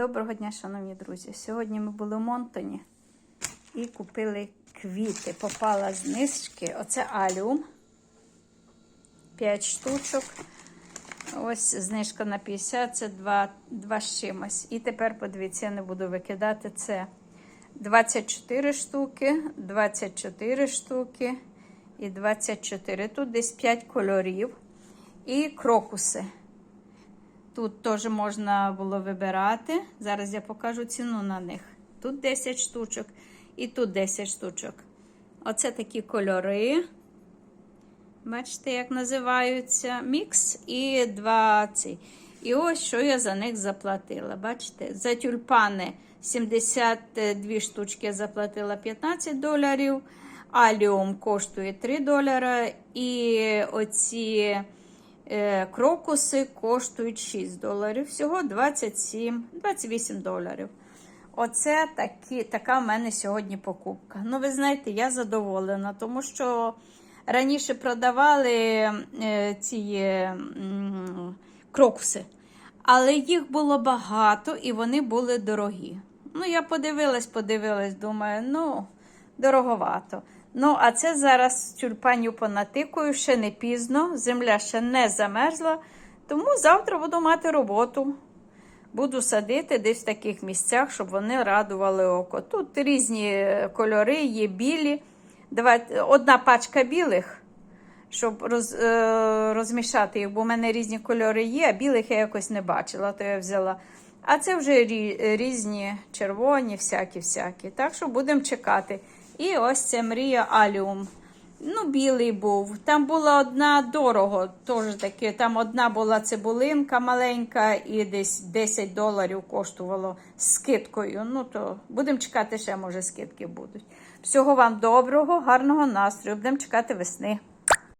Доброго дня, шановні друзі. Сьогодні ми були в Монтоні і купили квіти. Попала знижки. Оце аліум. 5 штучок. Ось знижка на 50, це 2, 2 з чимось. І тепер, подивіться, я не буду викидати це 24 штуки, 24 штуки і 24. Тут десь 5 кольорів. І крокуси. Тут теж можна було вибирати. Зараз я покажу ціну на них. Тут 10 штучок і тут 10 штучок. Оце такі кольори. Бачите, як називаються мікс і два ці. І ось що я за них заплатила. Бачите, за тюльпани 72 штучки я заплатила 15 доларів. Аліум коштує 3 долара. І оці крокуси коштують 6 доларів. Всього 27, 28 доларів. Оце такі, така в мене сьогодні покупка. Ну, ви знаєте, я задоволена, тому що раніше продавали е, ці м, крокуси, але їх було багато і вони були дорогі. Ну, я подивилась, подивилась, думаю, ну, дороговато. Ну, а це зараз тюльпанів понатикую, ще не пізно, земля ще не замерзла, тому завтра буду мати роботу. Буду садити десь в таких місцях, щоб вони радували око. Тут різні кольори, є білі. Давайте, одна пачка білих, щоб роз, е, розмішати їх, бо в мене різні кольори є, а білих я якось не бачила, то я взяла. А це вже різні червоні, всякі-всякі. Так що будемо чекати. І ось це мрія аліум. Ну, білий був. Там була одна дорого, теж таке. Там одна була цибулинка маленька і десь 10 доларів коштувало скидкою. Ну, то будемо чекати, ще може скидки будуть. Всього вам доброго, гарного настрою. Будемо чекати весни.